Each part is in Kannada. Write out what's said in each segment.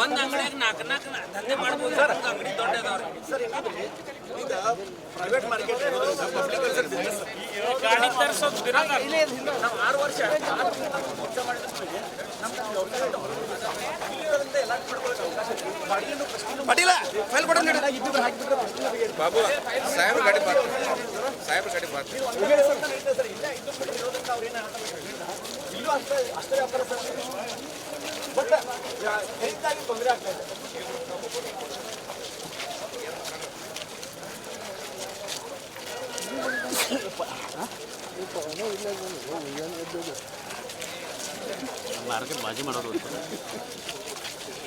ಒಂದ್ ಅಂಗಡಿಯಾಗ ನಾಲ್ಕು ನಾಲ್ಕು ದಂಧೆ ಮಾಡ್ಬೋದು. ಸರ್. ಅಂಗಡಿ ದೊಡ್ಡ ಅದಾವ್ರಿ ಈಗ ಪ್ರೈವೇಟ್ ಮಾರ್ಕೆಟ್ ಪಬ್ಲಿಕ್ ಬಿಸ್ನೆಸ್ ಗಾಡಿ ತರಿಸೋದು ಬಿರೋದ ನಾವು ಆರು ವರ್ಷ ಪಟೀಲ ಫೈಲ್ ಕೊಡ. ಬಾಬು ಸಾಹೇಬ್ರ ಗಾಡಿ ಬಾತ್ ಸಾಹೇಬ್ರ ಗಾಡಿ ಇಲ್ಲೇ ಇಲ್ಲೂ ಅಷ್ಟೇ ಅಷ್ಟೇ ವ್ಯಾಪಾರ ಬಟ್ ಹೆಚ್ಚಾಗಿ ತೊಂದರೆ ಆಗ್ತಾ ಇದೆ ಮಾರ್ಕೆಟ್ ಬಾಜಿ ಮಾಡೋದು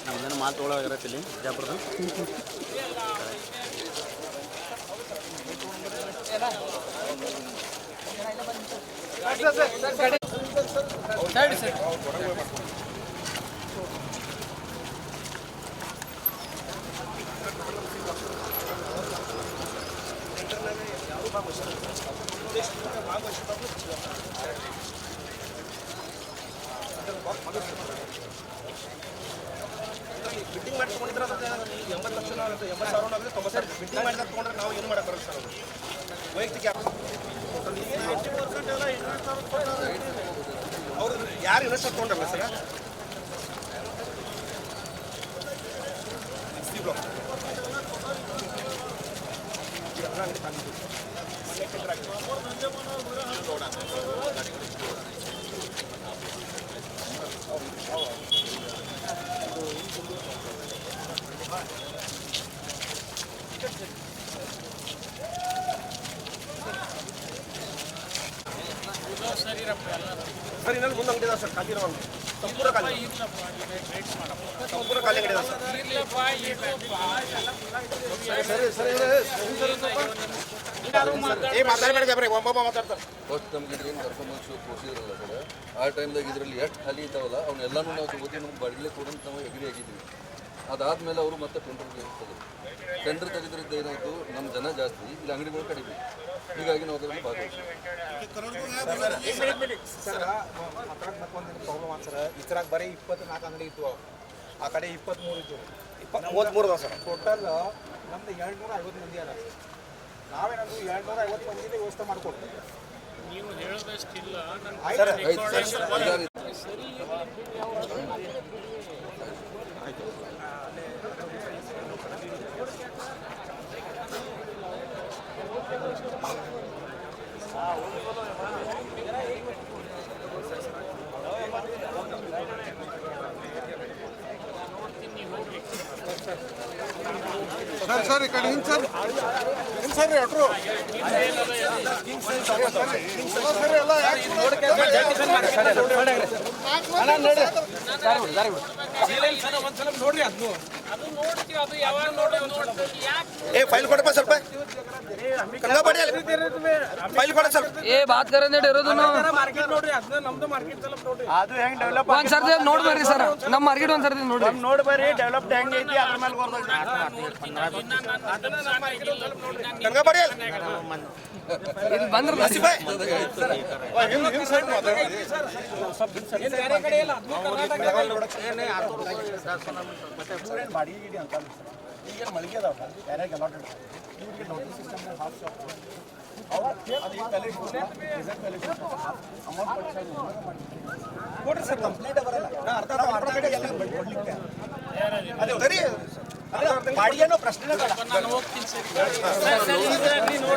ನಮ್ದೇನು ಮಾತು ಸರ್ ಇಲ್ಲಿ ಬಿಜಾಪುರದ ಬಿಟ್ಟಿಂಗ್ ಮಾಡಿ ತೊಗೊಂಡಿದ್ರೆ ಎಂಬತ್ತು ಲಕ್ಷ ಎಂಬತ್ತು ಸಾವಿರ ಆಗುತ್ತೆ ತೊಂಬತ್ತು ಬಿಟ್ಟಿಂಗ್ ಮಾಡಿದಾಗ ತಗೊಂಡ್ರೆ ನಾವು ಏನು ಮಾಡಕ್ಕೆ ಸರ್ ವೈಯಕ್ತಿಕ ಅವರು ಯಾರು ಇನ್ವೆಸ್ಟರ್ ತೊಗೊಂಡ್ರಲ್ಲ ಸರ್ ಸರ್ ಇನ್ನೊಂದು ಮುಂದೆ ಅಂಗಡಿ ಸರ್ ಖಾಲಿ ಸಂಪೂರ್ಣ ಖಾಲಿ ಏ ಮಾತಾಡ್ತಾರೆ. ನಮ್ಗೆ ಆ ಟೈಮ್ದಾಗ ಇದರಲ್ಲಿ ಎಷ್ಟು ಖಾಲಿ ಇದ್ದಾವಲ್ಲ ಅವನ್ನೆಲ್ಲನೂ ನಾವು ತಗೋತೀವಿ ನಮ್ಗೆ ಬಾಡಿಗೆ ಕೊಡಂತ ನಾವು ಎಗ್ರಿ ಆಗಿದ್ವಿ ಅದಾದ್ಮೇಲೆ ಅವರು ಮತ್ತೆ ಕಂಟ್ರೋಲ್ ತೆಗೆದು ಟೆಂಡರ್ ತೆಗೆದ್ರಿಂದ ಏನಾಯ್ತು ನಮ್ಮ ಜನ ಜಾಸ್ತಿ ಇಲ್ಲಿ ಅಂಗಡಿಗಳು ಕಡಿಮೆ. ಹೀಗಾಗಿ ನಾವು ಅದರಲ್ಲಿ ಸರ್ ಪ್ರಾಬ್ಲಮ್ ಸರ್. ಇದ್ರಾಗ ಬರೀ ಇಪ್ಪತ್ನಾಲ್ಕು ಅಂಗಡಿ ಇತ್ತು ಆ ಕಡೆ ಇಪ್ಪತ್ತ್ಮೂರು ಇತ್ತು ಇಪ್ಪತ್ತು ಮೂವತ್ತ್ಮೂರು ಅದಾವೆ ಸರ್. ಟೋಟಲ್ ನಮ್ದು ಏಳ್ನೂರ ಐವತ್ತು ಮಂದಿ ಅದ ನಾವೇನಾದ್ರು ಏಳ್ನೂರ ಐವತ್ತು ಮಂದಿಗೆ ವ್ಯವಸ್ಥೆ ಮಾಡಿಕೊಡ್ತೀವಿ ನೀವು ಹೇಳೋದಷ್ಟಿಲ್ಲ. ಸರ್ ಸರ್ ಕಡೆ ಸರ್ ಹಿಂಗೆ ಸರ್ ಅಟ್ರು ಏ ಫೈಲ್ ಕೊಡಪ್ಪ ಸ್ವಲ್ಪ ಕಂಗಾಬಡಿ ಫೈಲ್ ಕೊಡ ಸ್ವಲ್ಪ ಏ ಬಾತ್ ಕರಂದೆ ಇರೋದು ಮಾರ್ಕೆಟ್ ನೋಡಿ ಅದನ್ನ ನಮ್ದು ಮಾರ್ಕೆಟ್ ಸ್ವಲ್ಪ ನೋಡ್ರಿ. ಅದು ಹೆಂಗ್ ಡೆವಲಪ್ ಒಂದ್ ಸರ್ತಿ ನೋಡ್ ಬರ್ರಿ ಸರ್. ನಮ್ಮ ಮಾರ್ಕೆಟ್ ಒಂದ್ ಸರ್ತಿ ನೋಡ್ರಿ. ನೋಡಿ ಬರ್ರಿ ಡೆವಲಪ್ ಹೆಂಗ್ ಐತಿ ಅದ್ರ ಮೇಲೆ ಇಲ್ಲಿ ಬಂದ್ರ ಬಾಡಿಗೆ ಅಂತ ಈಗ ಮಳಿಗೆ ಅದಾವ? Allotted notice system half shop ಕೊಡ್ರಿ ಸರ್ ಕಂಪ್ಲೀಟ್ ಬರಲ್ಲ. ನಾ ಅರ್ಧ ಅರ್ಧ ಕೊಡ್ಲಿಕ್ಕೆ ಅದೇ ಸರಿ. ಬಾಡಿಗೆನೋ ಪ್ರಶ್ನೆ ನಾನು ಹೋಗ್ತೀನಿ ಸರಿ.